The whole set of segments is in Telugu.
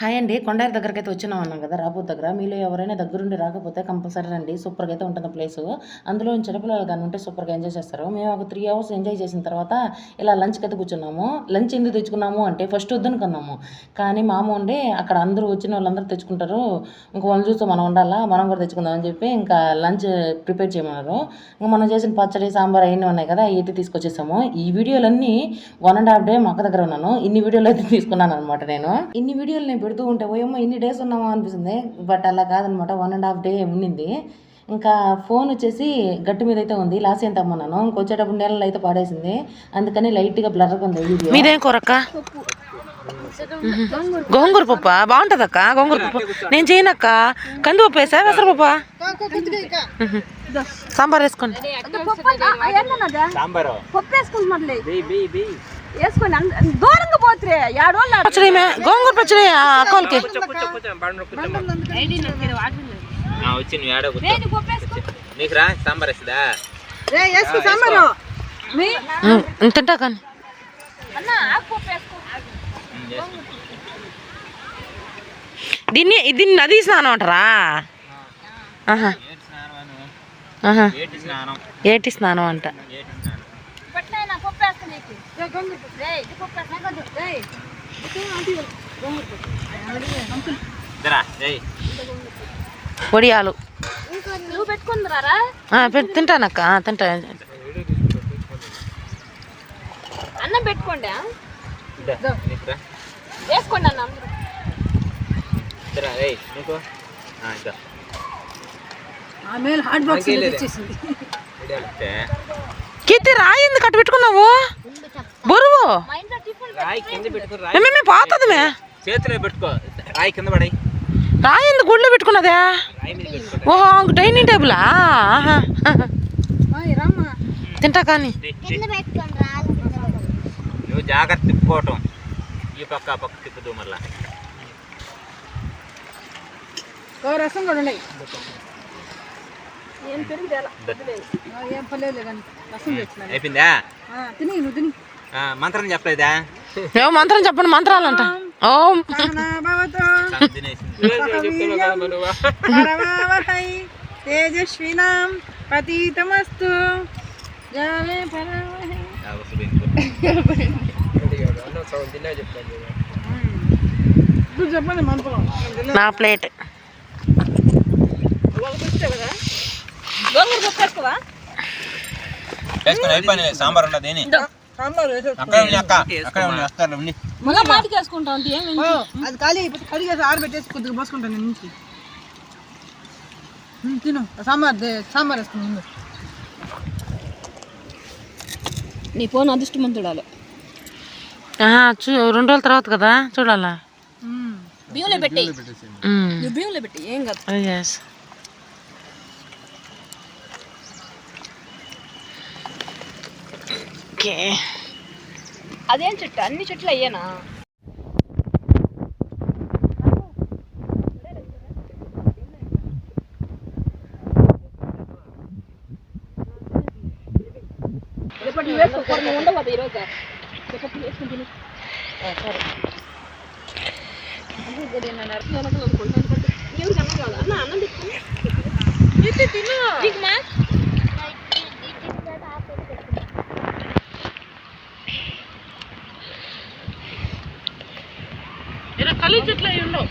హాయ్ అండి. కొండారి దగ్గరికి అయితే వచ్చినాం అన్నాం కదా రాబోత్ దగ్గర. మీలో ఎవరైనా దగ్గరుండి రాకపోతే కంపల్సరీ రండి. సూపర్గా అయితే ఉంటుంది ప్లేస్. అందులో చిన్నపిల్లలు కానీ ఉంటే సూపర్గా ఎంజాయ్ చేస్తారు. మేము ఒక త్రీ అవర్స్ ఎంజాయ్ చేసిన తర్వాత ఇలా లంచ్కి అయితే కూర్చున్నాము. లంచ్ ఎందుకు తెచ్చుకున్నాము అంటే ఫస్ట్ వద్దనుకున్నాము. కానీ మామ ఉండి అక్కడ అందరూ వచ్చిన వాళ్ళందరూ తెచ్చుకుంటారు. ఇంకా వాళ్ళు చూస్తూ మనం ఉండాలా? మనం కూడా తెచ్చుకుందాం అని చెప్పి ఇంకా లంచ్ ప్రిపేర్ చేయమన్నారు. ఇంకా మనం చేసిన పచ్చడి సాంబార్ అవన్నీ ఉన్నాయి కదా అవి అయితే తీసుకొచ్చేసాము. ఈ వీడియోలన్నీ వన్ అండ్ హాఫ్ డే మా అక్క దగ్గర ఉన్నాను. ఇన్ని వీడియోలు అయితే తీసుకున్నాను అనమాట నేను. ఇన్ని వీడియోలు నేను పెడుతూ ఉంటే ఓయమ్మో ఇన్ని డేస్ ఉన్నామా అనిపిస్తుంది. బట్ అలా కాదనమాట. వన్ అండ్ హాఫ్ డే ఉండింది. ఇంకా ఫోన్ వచ్చేసి గట్టు మీద అయితే ఉంది. లాస్ట్ ఎంత అమ్మన్నాను ఇంకొచ్చేటప్పుడు నీళ్ళలో అయితే పాడేసింది. అందుకని లైట్గా బ్లర్గా ఉంది వీడియో. మీదేం కూరక్క గోంగూర పప్ప? బాగుంటది అక్క గోంగూర పప్పు. నేను చేయనక్క కందిపప్పు వేసా పెసరపప్ప? సాంబార్ వేసుకోండి. వేసుకోండి దూరంగా పోతురే. ఏడోళ్ళు? గోంగూర పచ్చడి ఆ అక్కలకి ఏడో నీకు రా సాంబార్ వేస్తుందా వేసుకో సాంబారు. తింటా కానీ. దీన్ని దీన్ని నది స్నానం అంటారా? ఆహా. ఏటి స్నానం ఆహా. ఏటి స్నానం? ఏటి స్నానం అంట ఏటి స్నానం పట్టిన పప్పు వేస్తా నీకు రే ఇది పప్పు వేస్తా రే ఇద్దరా ఏయ్ వడియాలు తింటానక్క. తింటా. అన్నం పెట్టుకోండి? వేసుకోండి అన్న. కీర్తి రాయి ఎందుకు అట్టు పెట్టుకున్నావు? బరువు? మా ఇంట్లో టిఫిన్ రాయి కింద పెట్టుకుని రాయి. ఏమే, ఏమే, పోతుంది మే. చేతిలో పెట్టుకో రాయి కింద పడాయి. రాయి ఎందుకు గుడ్లో పెట్టుకున్నదే? ఓహో డైనింగ్ టేబులా? తింటా కానీ. నువ్వు జాగ్రత్త తిప్పుకోవటం ఈ పక్క పక్క తిప్పుతూ మళ్ళా. రసం కూడా ఉన్నాయి. ఏం ఏం పర్లేదు రసం తెచ్చిన. అయిపోయిందా? తిని నువ్వు తిని. మంత్రం చెప్పలేదా? ఏమో మంత్రం చెప్పండి మంత్రాలంట. ఓం. తేజస్వినాం పతీతమస్తు. నా ప్లేట్. సాంబార్ ఉండదు మళ్ళీ మాటికి వేసుకుంటా ఏం అది ఖాళీ అయిపోతే కడిగేసి ఆరబెట్టేసి కొద్దిగా పోసుకుంటాను నేను నుంచి తిను. సాంబార్ సాంబార్ వేసుకుని ముందు నీ ఫోన్ అదృష్టమంతుడాలు ఆహా, చూ రెండు రోజుల తర్వాత కదా చూడాలా. బియ్యంలో పెట్టి బియ్యంలో పెట్టి ఏం కాదు. Oh, yes. Okay. అదేం చెట్టు అన్ని చెట్లు అయ్యానా రేపటి నువ్వు వేసుకో కూర నువ్వు ఉండవు కదా ఈరోజు రేపటి నువ్వు వేసుకుని తిను సరే ఎవరికి అన్నం కావాలి అన్న అన్నం తెచ్చుకో తిను నీకు మా కలి చెట్లు అయి ఉండవు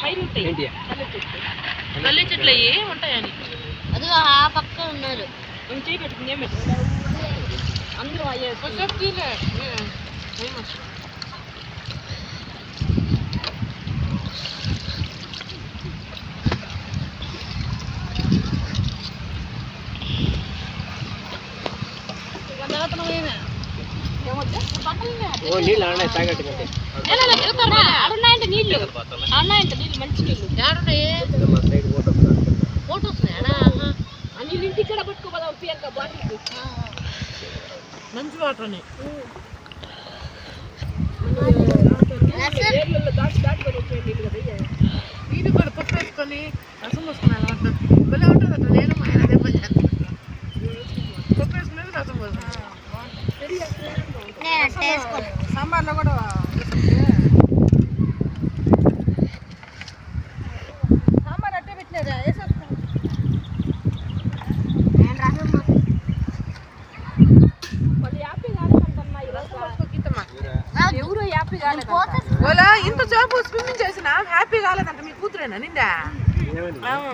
పైన ఉంటాయి కలి చెట్లు అయ్యి ఉంటాయని నేను చేయి పెట్టుకుని ఏం పెట్టు అందరూ అడున్నాయంటే నీళ్ళు అన్నాయంట నీళ్ళు మంచి నీళ్ళు ఆ నీళ్ళు ఇంటికి కూడా పట్టుకోపోదాం పియక బాటిల్ మంచి వాటర్ అని ఏర్లలో దాటి నీళ్ళు కదా కూడా పప్పు వేసుకొని రసం వస్తున్నాయి ఇంత జాబ్ స్విమ్మింగ్ చేసిన హ్యాపీ కాలేదంట మీ కూతురేనా నిండా?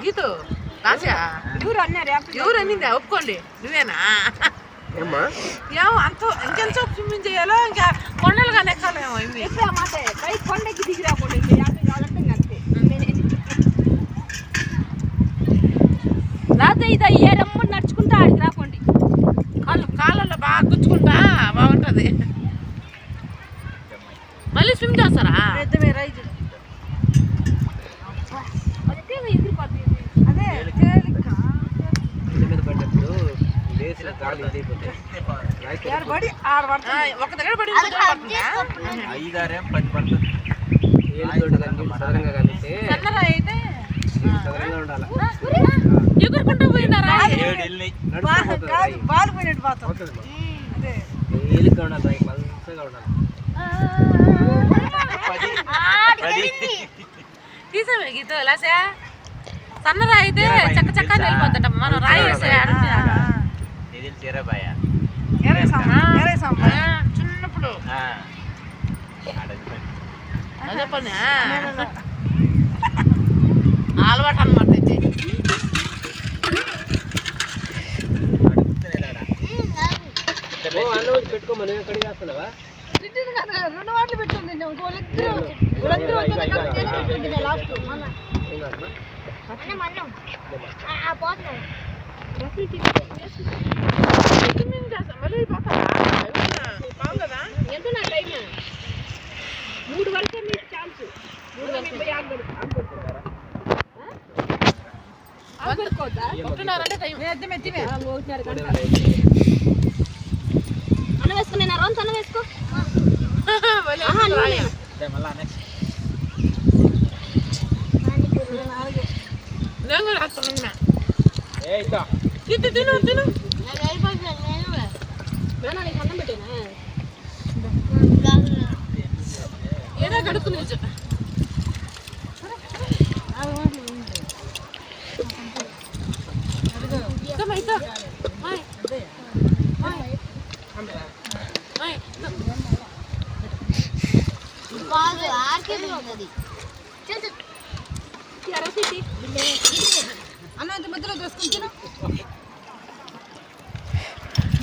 గీతు రాశా ఎవరు అన్నారు ఎవరు అన్నిందా? ఒప్పుకోండి. నువ్వేనా? ఏమో అంత ఇంకెంతసేపు స్విమ్మింగ్ చేయాలో? ఇంకా కొండలుగా నెక్కాలేమో ఇవి. కొండకి దిగి రాకుండా యాభై కావాలంటే ఇంక అంతే. రాత్రి ఇది ఏ నడుచుకుంటా ఆడికి రాకండి. కాళ్ళు కాళ్ళల్లో బాగా గుచ్చుకుంటా బాగుంటది. మళ్ళీ స్విమ్ చేస్తారా? పెద్దమే రైతు అదే ఐదారేం పది పడుతుంది. సదరంగా కలిస్తే సదరంగా ఉండాలి? ఎగురుకుంటూ ఏడు వెళ్ళి బాల్ పోయినట్టు పోతాం ఉండాలి ఉండాలి. గీత లాసే సన్నరాయి అయితే చక్క చక్క వెళ్ళిపోతుంట మనం రాయి వేసే చీరబాయ చిన్నప్పుడు. పని. అలవాటు అనమాట పెట్టుకోమని. ఎక్కడికి వేస్తున్నావా రెండు వాటిలు లాస్ట్ ఏం బాగుందా ఎంత మూడు వరకే మీకు ఛాన్స్ మూడు వరకు పోయి ఆగబడు ఒకటిన్నరంటే టైం ఎద్దమే ఎత్తిమే ఒకటిన్నర గంట అన్న వేసుకో నేను అరవంత అన్న వేసుకో నేను. కూడా తిను తిను తిను నాన్న, నీకు అన్నం పెట్టేనా ఏదో కడుక్కుని అరవై అన్న ఇంత మధ్యలో దోసుకుని తిను నీళ్ళు లేవు కదా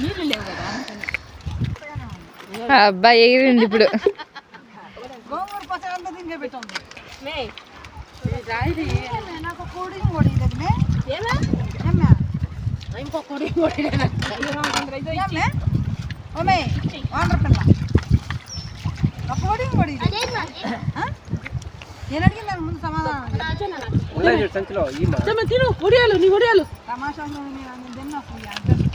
అబ్బాయి ఎగిరింది ఇప్పుడు. ముందు సమాధానం ఉన్నాయి చూడు సంచిలో ఈ మా. తిను ఉడియాలు నీ ఉడియాలు తమాషా తిన్నా అసలు యాడే రాడ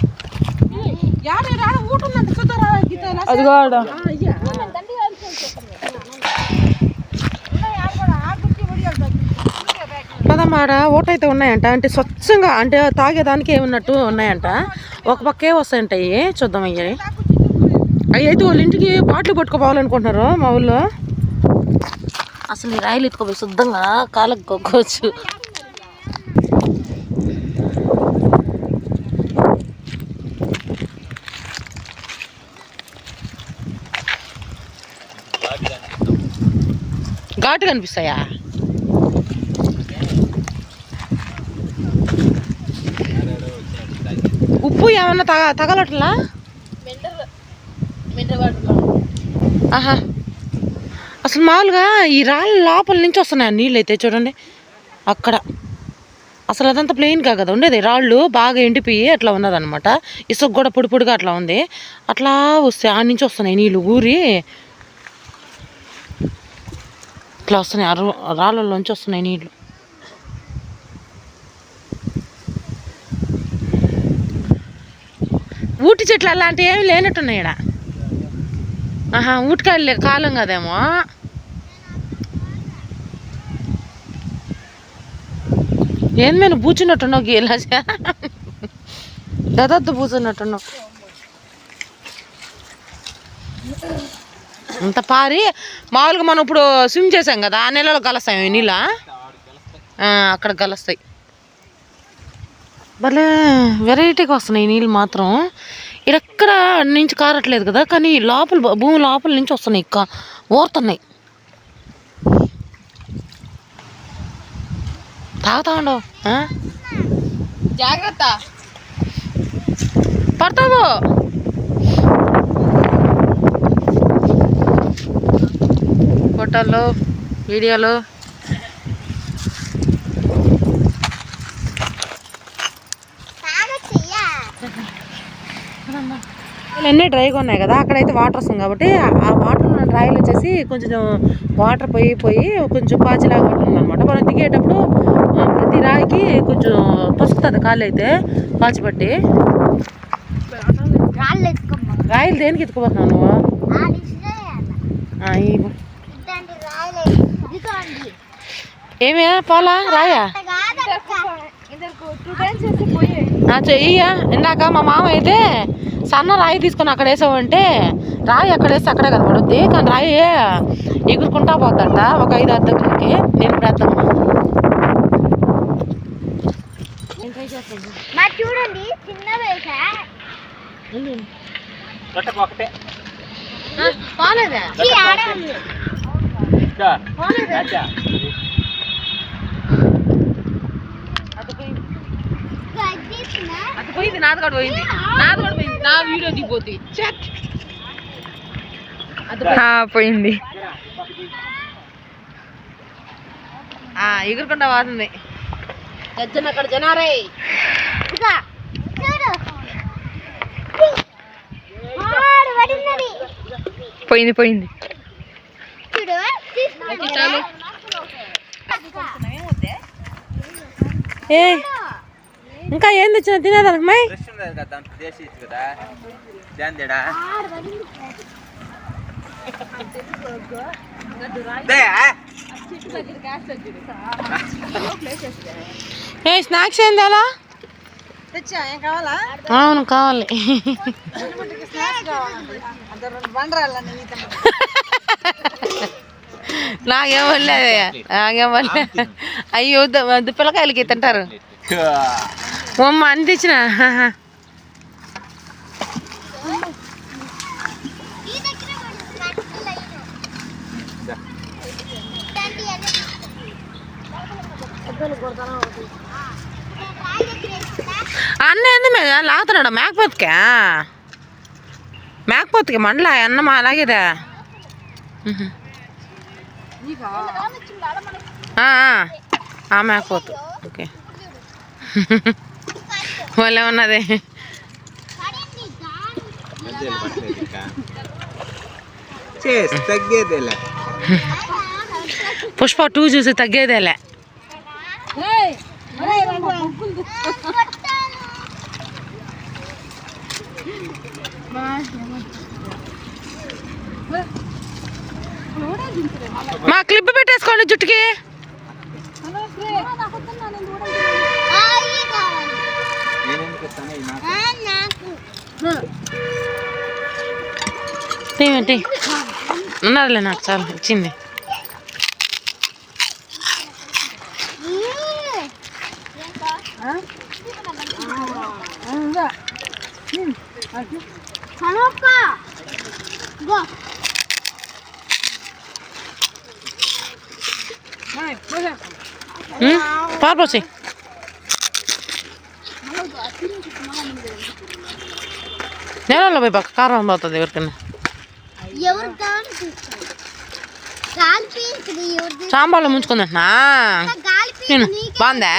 ఊటుందంట చూద్దారా గీత అదిగో ఆడ పదమాడ ఓటైతే ఉన్నాయంట. అంటే స్వచ్ఛంగా అంటే తాగేదానికి ఏమన్నట్టు ఉన్నాయంట. ఒక పక్కే వస్తాయంటాయి చూద్దాం అయ్యి అవి అయితే వాళ్ళ ఇంటికి బాటిల్ పట్టుకోపోవాలనుకుంటున్నారు మా ఊళ్ళో. అసలు ఈ రాయలు ఎత్తుకోపోయి శుద్ధంగా కాళ్ళకు కొక్కోవచ్చు. ఘాటు కనిపిస్తాయా ఉప్పు ఏమన్నా తగ తగలట్లా? ఆహా. అసలు మామూలుగా ఈ రాళ్ళ లోపల నుంచి వస్తున్నాయి నీళ్ళు అయితే చూడండి. అక్కడ. అసలు అదంతా ప్లెయిన్గా కదా ఉండేది. రాళ్ళు బాగా ఎండిపోయి అట్లా ఉన్నదన్నమాట. ఇసుక కూడా పొడి పొడిగా అట్లా ఉంది. అట్లా వస్తాయి. ఆ నుంచి వస్తున్నాయి నీళ్ళు ఊరి. ఇట్లా వస్తున్నాయి. అరు రాళ్ళలోంచి వస్తున్నాయి నీళ్ళు ఊటి చెట్లు అలాంటివి ఏమి లేనట్టున్నాయి ఈడ. ఆహా ఊటికాయలు లే- కాలం కదేమో. ఏంది మేము పూచున్నట్టున్నావు గీలా దదత్తు పూచున్నట్టున్నావు అంత పారి మామూలుగా మనం ఇప్పుడు స్విమ్ చేసాం కదా ఆ నెలలో కలుస్తాం ఈ నీళ్ళ? అక్కడ కలుస్తాయి భలే వెరైటీగా వస్తున్నాయి నీళ్ళు మాత్రం. ఇక్కడెక్కడ నుంచి కారట్లేదు కదా కానీ లోపల భూమి లోపల నుంచి వస్తున్నాయి ఇక్క ఓరుతున్నాయి. తాగుతా ఉండవు జాగ్రత్త. పడతావు? ఫోటోలు వీడియోలు. అన్నీ డ్రైగా ఉన్నాయి కదా అక్కడైతే వాటర్ వస్తుంది కాబట్టి ఆ వాటర్ రాయిలు వచ్చేసి కొంచెం వాటర్ పోయి పోయి కొంచెం పాచిలాగా ఉంటుంది అనమాట మనం దిగేటప్పుడు ప్రతి రాయికి కొంచెం పసుపుతుంది కాళ్ళు అయితే పాచి పట్టి రాయిలు దేనికి ఎత్తుకుపోతున్నావు నువ్వు ఆడి ఇసురేయాల. ఆ, ఇవ్వు. ఇట్లాంటి రాళ్ళు ఇదిగోండి ఏమే పోలా రాయా? చెయ్యా. ఇందాక మా మామ అయితే సన్న రాయి తీసుకొని అక్కడ వేసావంటే రాయి అక్కడ వేస్తే అక్కడే కదా పడుద్ది. కానీ రాయి ఎగురుకుంటా పోద్దంట. ఒక ఐదు ఆరు దగ్గరికి నేను ఇప్పుడు వేద్దామా చూడండి చిన్న పోలేదా? అది పోయింది నాది కూడా పోయింది. నాది కూడా పోయింది. నా వీడియో దిగిపోతుంది పోయింది. ఎగురుకుంటా పోతుంది ఇదిగో, చూడు. ఆడు పడినది. పోయింది పోయింది. ఏ ఇంకా ఏం తెచ్చిన దాందేడా ఏ స్నాక్స్ ఏం కావాలా? అవును కావాలి. స్నాక్స్ కావాలండి అంత రెండు బండరాళ్ళని ఈత నాకేం వల్లేదు నాకేం వల్లేదు అయ్యో వద్దు వద్దు పిల్లకాయలకి తింటారు అమ్మ అంత ఇచ్చిన ఈ దగ్గర పడింది, కట్టు లైను. ఇట్లాంటి అన్ని రాయి దగ్గర వేసుకున్నా. అన్న ఏంది మీద లాగుతున్నాడు మేకపోతుకా మేకపోతుకి మండలా అన్నం అలాగేదా ఆ, ఆ. ఆ మేకపోతు ఓకే. వాళ్ళే ఉన్నది. తగ్గేదేలే. పుష్ప టూ చూసి తగ్గేదేలే. కొట్టాను. మా క్లిప్ పెట్టేసుకోండి జుట్టుకి. ఏమిటి ఉన్నదిలే నాకు చాలు వచ్చింది. కనొక్క. పారిపోసి నేలలో పోయి పక్క కారం పోతుంది ఎవరికైనా? సాంబార్లో ముంచుకుందా బాగుందా?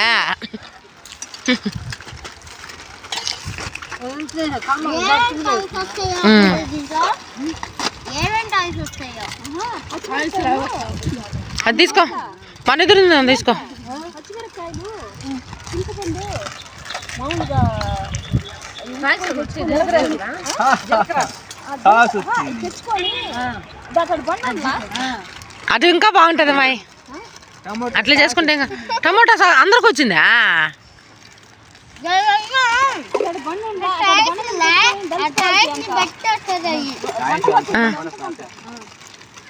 అది తీసుకో. మన ఎదురు తీసుకో. అది ఇంకా బాగుంటుంది అమ్మాయి అట్లా చేసుకుంటే ఇంకా. టమోటా అందరికి వచ్చిందా?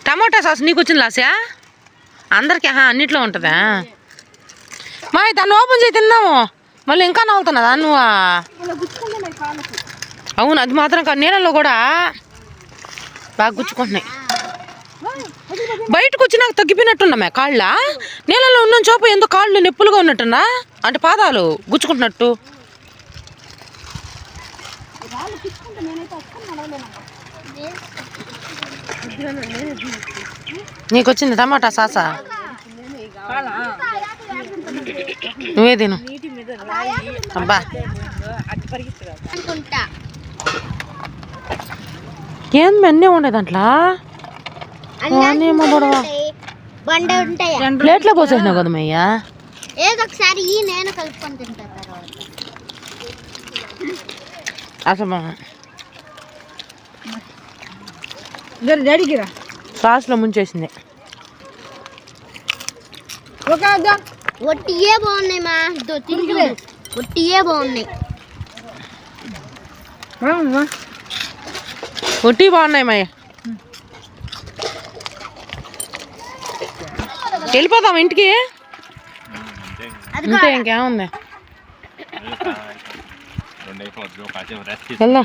టమోటా సాస్ నీకు వచ్చింది లాస్యా? అందరికి ఆహా, అన్నిట్లో ఉంటుందా? మా దాన్ని ఓపెన్ చేసి తిందాము. మళ్ళీ ఇంకా నవ్వుతున్నదా నువ్వు? అవును అది మాత్రం కాదు నీళ్ళలో కూడా బాగా గుచ్చుకుంటున్నాయి. బయటకు వచ్చినాక తగ్గిపోయినట్టున్నామే కాళ్ళ? నీళ్ళలో ఉన్న చోపు ఎందుకు కాళ్ళు నొప్పులుగా ఉన్నట్టున్నా? అంటే పాదాలు గుచ్చుకుంటున్నట్టు. నీకు వచ్చింది టమాటా సాసా? నువ్వే తిను. అబ్బా. ఏంది అన్నీ ఉండే దాంట్లో? ఉంటాయి? ప్లేట్లో పోసేసినావు కదా మయ్యా? ఏదో ఒకసారి ఈ నేను కలుపుకొని తింటా తర్వాత. అసలు మా- జర డాడీకి రా సాస్లో ముంచేసింది. ఒక ఒట్టియే బాగున్నాయి మా. చూడు. ఒట్టియే బాగున్నాయి. ఒట్టి బాగున్నాయి మయ్య వెళ్ళిపోదాం ఇంటికి. అంతే ఇంకేముంది? రెండు అయిపోద్ది ఒక కాసేపు రెస్ట్ వెళ్దాం.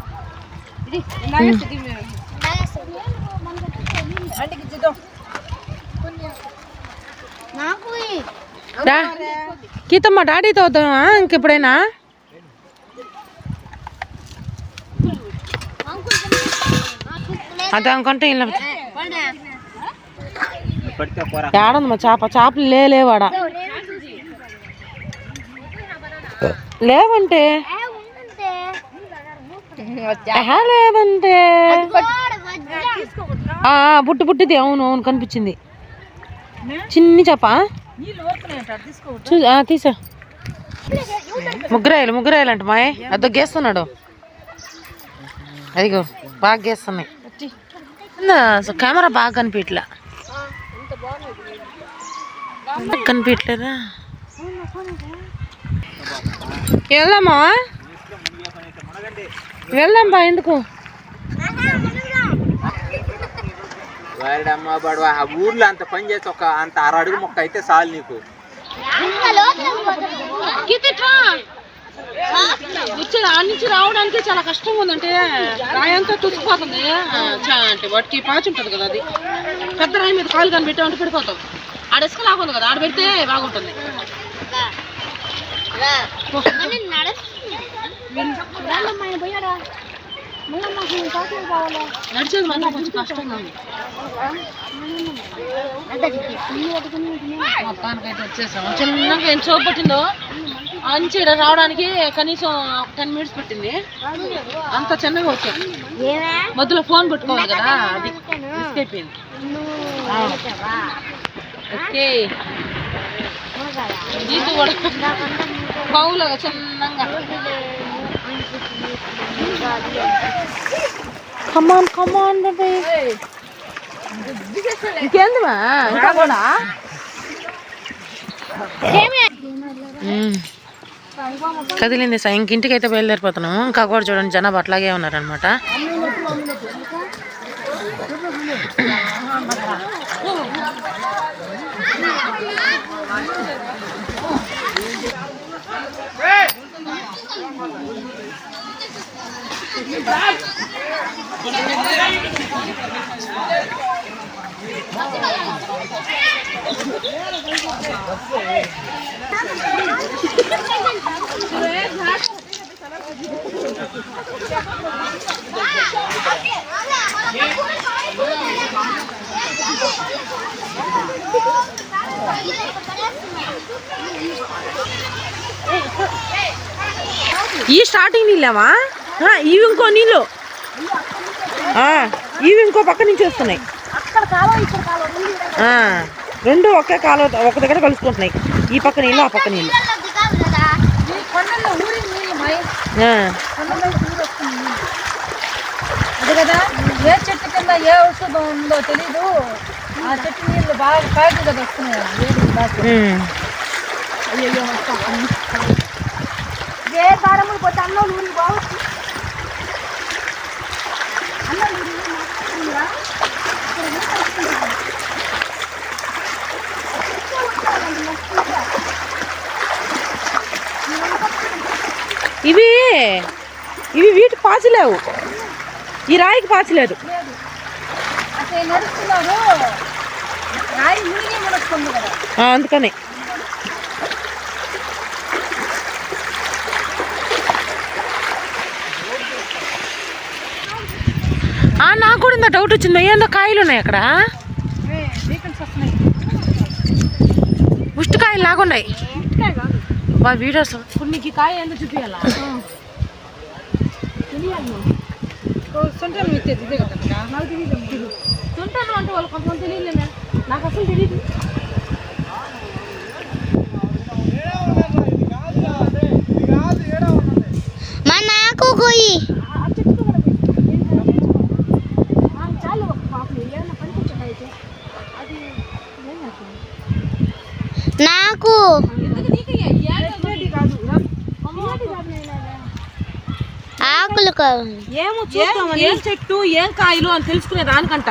గీతమ్మ డాడీతో వద్దామా? ఇంకెప్పుడైనా అదే అనుకుంటే ఇలా ఏడుందమ్మా చేప చేపలు లేవాడ? లేవంటే? లేదంటే. పుట్టి. పుట్టిది అవును అవును కనిపించింది. చిన్ని చేప తీసా. ముగ్గురాయలు ముగ్గురాయలు అంట మాయ అదో గేస్తున్నాడు. అదిగో బాగా గేస్తున్నాయి. కెమెరా బాగా కనిపించట్లా. కనిపించట్లేదా? వెళ్దామా వెళ్దాం బా ఎందుకు? వాడమ్మ బడవా ఆ ఊర్లో అంత పని చేసి ఒక అంత అర అడుగు మొక్క అయితే చాలు నీకు. ఇంకా లోపలికి పోతాం. వచ్చేది ఆ నుంచి రావడానికి చాలా కష్టంగా ఉందంటే రాయంతా తుసిపోతుంది అంటే వాటికి పాచి ఉంటుంది కదా అది. పెద్ద రాయి మీద కాలు కానీ పెట్టామంటే పడిపోతాం. ఆడ ఇసుక లాగుంది కదా ఆడ పెడితే బాగుంటుంది. నడిచేది మాత్రం కొంచెం కష్టంగా ఉంది మొత్తానికైతే వచ్చేసాం చిన్నగా ఎంత సేపు పట్టిందో? అంచి ఈడ రావడానికి కనీసం టెన్ మినిట్స్ పట్టింది. అంత చిన్నగా వచ్చాం మధ్యలో ఫోన్ పెట్టుకోవాలి కదా అది. మిస్ అయిపోయింది ఓకే. బౌలగా చిన్నగా. కమాన్ కమాన్ ఇంకా కూడా. కదిలింది సార్ ఇంక ఇంటికి అయితే బయలుదేరిపోతున్నాము. ఇంకా కూడా చూడండి జనాభా అట్లాగే ఉన్నారనమాట ఈ స్టార్టింగ్ నీళ్ళేమా ఆ, ఇవి ఇంకో నీళ్ళు. ఇవి ఇంకో పక్క నుంచి వస్తున్నాయి. రెండు ఒకే కాలువ ఒక దగ్గర కలుసుకుంటున్నాయి. ఈ పక్క నీళ్ళు ఆ పక్క నీళ్ళు. అది కాదు కదా. కదా ఏ చెట్టు కింద ఏ ఔషధం ఉందో తెలీదు. ఆ చెట్టు నీళ్ళు బాగా ప్యాకెట్. కదా వస్తున్నాయి ఏ దారములు పోతే అన్నం ఊరికి బాగుంది ఇవి ఇవి వీటి పాచలేవు. ఈ రాయికి పాచలేదు. అందుకని ఆ, నాకు డౌట్ వచ్చింది ఏందో కాయలు ఉన్నాయి అక్కడ? ముష్టికాయలు లాగున్నాయి. వా వీడియోస్ ఇప్పుడు నీకు కాయ ఎందుకు చూపించాలా సొంటలు అంటే వాళ్ళు కొంతమంది తెలియలేనా నాకు అసలు తెలియదు మా నాకు కొయ్యి చాలు పాపం ఏమన్నా పనికొచ్చిందా అయితే అది ఏం చేస్తుంది నాకు ఎస్ఐటి కాదు ఆకులు కావాలి ఏమో చూద్దాం ఏం చెట్టు ఏం కాయలు అని తెలుసుకునే దానికంట.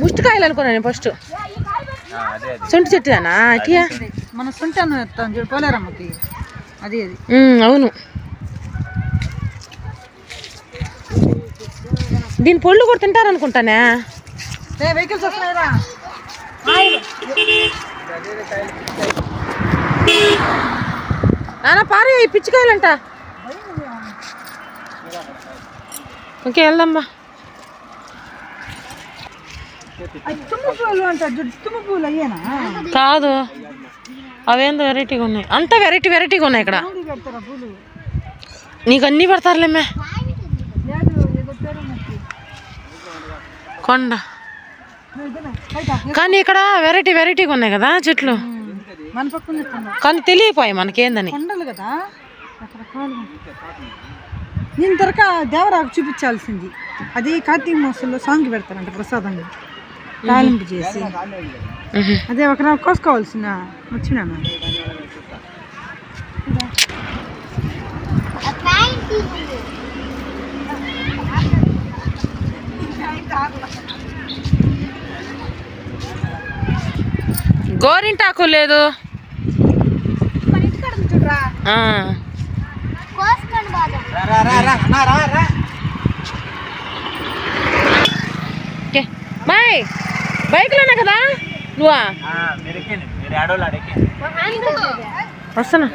ముష్టికాయలు అనుకున్నా నేను ఫస్ట్ అదే అది. సొంటి చెట్టుదానా? ఇటియా? మన సొంటాను ఎత్తాం చూడు పోలేరమ్మకి. అది అది. అవును. దీని పళ్ళు కూడా తింటారనుకుంటానే? ఏ వెహికల్స్ వస్తున్నాయిరా. నాన్న పారే ఈ పిచ్చికాయలంట. ఓకే వెళ్దామ్మా కాదు అవేందో వెరైటీగా ఉన్నాయి. అంతా వెరైటీ వెరైటీగా ఉన్నాయి ఇక్కడ. నీకు అన్నీ ఉన్నట్టు. కొండ. కానీ ఇక్కడ వెరైటీ వెరైటీగా ఉన్నాయి కదా చెట్లు. మన పక్కన కానీ తెలియపోయాయి మనకేందని? కొండలు కదా నేను తరక దేవరాకు చూపించాల్సింది. అది కార్తీక మాసంలో సాంగ్ పెడతారంట ప్రసాదంగా. తాలింపు చేసి. అదే ఒక నాకు కోసుకోవాల్సిన వచ్చినాను. గోరింటాకు లేదు. బాయ్. బైక్లోనే కదా? నువ్వా? వస్తున్నా.